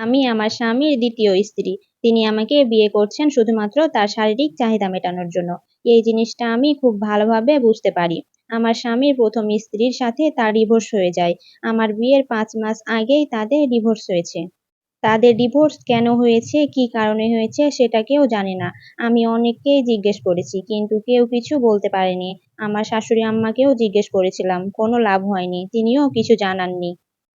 আমি আমার স্বামীর দ্বিতীয় স্ত্রী। তিনি আমাকে বিয়ে করছেন শুধুমাত্র তার শারীরিক চাহিদা মেটানোর জন্য। এই জিনিসটা আমি খুব ভালোভাবে বুঝতে পারি। আমার স্বামীর প্রথম স্ত্রীর সাথে তার ডিভোর্স হয়ে যায়। আমার বিয়ের পাঁচ মাস আগেই তাদের ডিভোর্স হয়েছে। তাদের ডিভোর্স কেন হয়েছে, কি কারণে হয়েছে সেটা কেউ জানে না। আমি অনেককেই জিজ্ঞেস করেছি, কিন্তু কেউ কিছু বলতে পারেনি। আমার শাশুড়ি আম্মাকেও জিজ্ঞেস করেছিলাম, কোনো লাভ হয়নি। তিনিও কিছু জানাননি।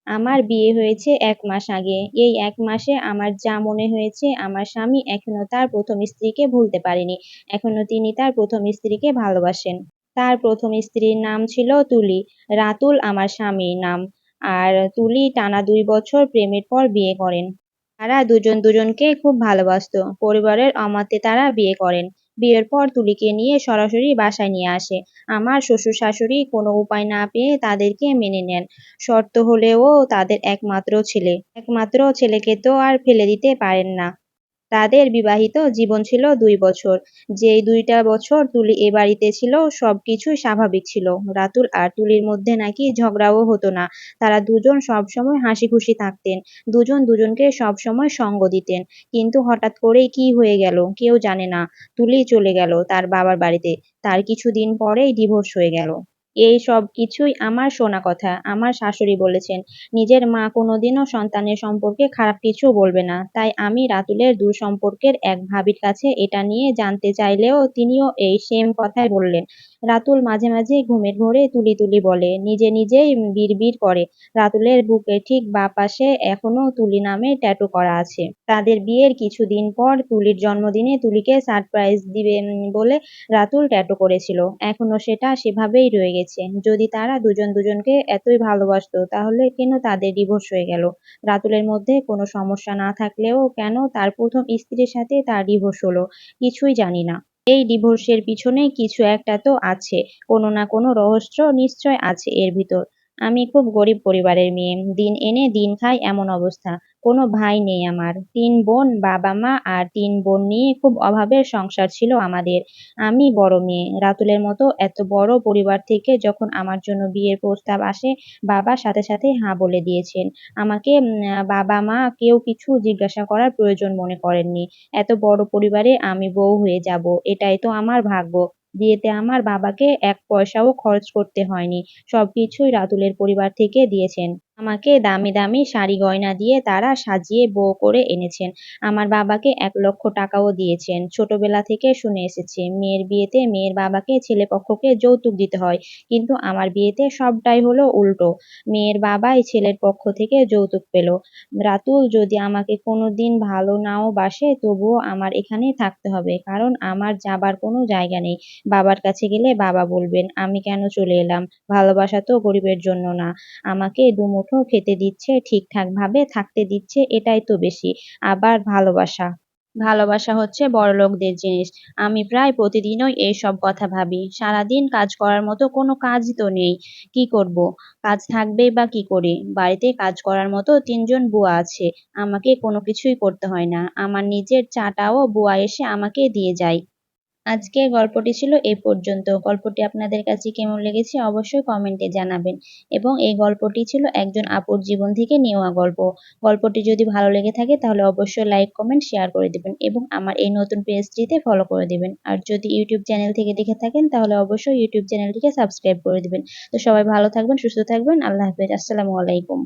আমার বিয়ে হয়েছে এক মাস আগে। এই এক মাসে আমার যা মনে হয়েছে, আমার স্বামী এখনও তার প্রথম স্ত্রীকে ভুলতে পারেনি। এখনও তিনি তার প্রথম স্ত্রীকে ভালোবাসেন। তার প্রথম স্ত্রীর নাম ছিল তুলি, রাতুল আমার স্বামীর নাম। আর তুলি টানা দুই বছর প্রেমের পর বিয়ে করেন। তারা দুজন দুজনকে খুব ভালোবাসত। পরিবারের অমতে তারা বিয়ে করেন। বিয়ের পর তুলিকে নিয়ে সরাসরি বাসায় নিয়ে আসে। আমার শ্বশুর শাশুড়ি কোনো উপায় না পেয়ে তাদেরকে মেনে নেন। শর্ত হলেও তাদের একমাত্র ছেলে। একমাত্র ছেলেকে তো আর ফেলে দিতে পারেন না। তাদের বিবাহিত জীবন ছিল দুই বছর। যেই দুইটা বছর তুলি এ বাড়িতে ছিল সব কিছুই স্বাভাবিক ছিল। রাতুল আর তুলির মধ্যে নাকি ঝগড়াও হতো না। তারা দুজন সবসময় হাসি খুশি থাকতেন। দুজন দুজনকে সবসময় সঙ্গ দিতেন। কিন্তু হঠাৎ করেই কি হয়ে গেল কেউ জানে না। তুলি চলে গেল তার বাবার বাড়িতে। তার কিছুদিন পরেই ডিভোর্স হয়ে গেল। এই সব কিছুই আমার শোনা কথা। আমার শাশুড়ি বলেছেন, নিজের মা কোনোদিনও সন্তানের সম্পর্কে খারাপ কিছু বলবে না। তাই আমি রাতুলের দূর সম্পর্কের এক ভাবির কাছে এটা নিয়ে জানতে চাইলেও তিনিও এই সেম কথাই বললেন। রাতুল মাঝে মাঝে ঘুমের ঘোরে তুলি তুলি বলে, নিজে নিজেই বিড়বিড় করে। রাতুলের বুকে ঠিক বা পাশে এখনও তুলি নামে ট্যাটু করা আছে। তাদের বিয়ের কিছুদিন পর তুলির জন্মদিনে তুলিকে সারপ্রাইজ দিবে বলে রাতুল ট্যাটু করেছিল। এখনও সেটা সেভাবেই রয়ে গেছে। যদি তারা দুজন দুজনকে এতই ভালোবাসতো, তাহলে কেন তাদের ডিভোর্স হয়ে গেল? রাতুলের মধ্যে কোনো সমস্যা না থাকলেও কেন তার প্রথম স্ত্রীর সাথে তার ডিভোর্স হলো? কিছুই জানি না। এই ডিভোর্সের পিছনে কিছু একটা তো আছে, কোনো না কোনো রহস্য নিশ্চয় আছে এর ভিতর। আমি খুব গরিব পরিবারের মেয়ে। দিন এনে দিন খাই এমন অবস্থা। কোনো ভাই নেই আমার। তিন বোন, বাবা মা আর তিন বোন নিয়ে খুব অভাবের সংসার ছিল আমাদের। আমি বড় মেয়ে। রাতুলের মতো এত বড় পরিবার থেকে যখন আমার জন্য বিয়ের প্রস্তাব আসে, বাবা সাথে সাথে হাঁ বলে দিয়েছেন। আমাকে বাবা মা কেউ কিছু জিজ্ঞাসা করার প্রয়োজন মনে করেননি। এত বড় পরিবারে আমি বউ হয়ে যাব। এটাই তো আমার ভাগ্য। বিয়েতে আমার বাবাকে এক পয়সাও খরচ করতে হয়নি। সবকিছুই রাতুলের পরিবার থেকে দিয়েছেন। আমাকে দামি দামি শাড়ি গয়না দিয়ে তারা সাজিয়ে বউ করে এনেছেন। আমার বাবাকে এক লক্ষ টাকাও দিয়েছেন। ছোটবেলা থেকে শুনে এসেছি, মেয়ের বিয়েতে মেয়ের বাবাকে ছেলে পক্ষকে যৌতুক দিতে হয়, কিন্তু আমার বিয়েতে সবটাই হলো উল্টো। মেয়ের বাবাই ছেলের পক্ষ থেকে যৌতুক পেল। রাতুল, যদি আমাকে কোনো দিন ভালো নাও বাসে, তবুও আমার এখানে থাকতে হবে, কারণ আমার যাবার কোনো জায়গা নেই। বাবার কাছে গেলে বাবা বলবেন, আমি কেন চলে এলাম? ভালোবাসা তো গরিবের জন্য না। আমাকে দুমুঠো খেতে দিচ্ছে ঠিকঠাক ভাবে থাকতে দিচ্ছে, এটাই তো বেশি। আবার ভালোবাসা। ভালোবাসা হচ্ছে বড়লোকদের জিনিস। আমি প্রায় প্রতিদিনই এই সব কথা ভাবি। সারাদিন কাজ করার মতো কোনো কাজ তো নেই। কি করব? কাজ থাকবেই বা কি করে? বাড়িতে কাজ করার মতো তিনজন বুয়া আছে। আমাকে কোনো কিছুই করতে হয় না। আমার নিজের চাটাও বুয়া এসে আমাকে দিয়ে যায়। আজকের গল্পটি ছিল এই পর্যন্ত। গল্পটি আপনাদের কাছে কেমন লেগেছে অবশ্যই কমেন্টে জানাবেন। এবং এই গল্পটি ছিল একজন আপুর জীবন থেকে নেওয়া গল্প। গল্পটি যদি ভালো লেগে থাকে তাহলে অবশ্যই লাইক কমেন্ট শেয়ার করে দেবেন এবং আমার এই নতুন পেজটিতে ফলো করে দেবেন। আর যদি ইউটিউব চ্যানেল থেকে দেখে থাকেন তাহলে অবশ্যই ইউটিউব চ্যানেলটিকে সাবস্ক্রাইব করে দেবেন। তো সবাই ভালো থাকবেন, সুস্থ থাকবেন। আল্লাহ হাফেজ। আসসালামু আলাইকুম।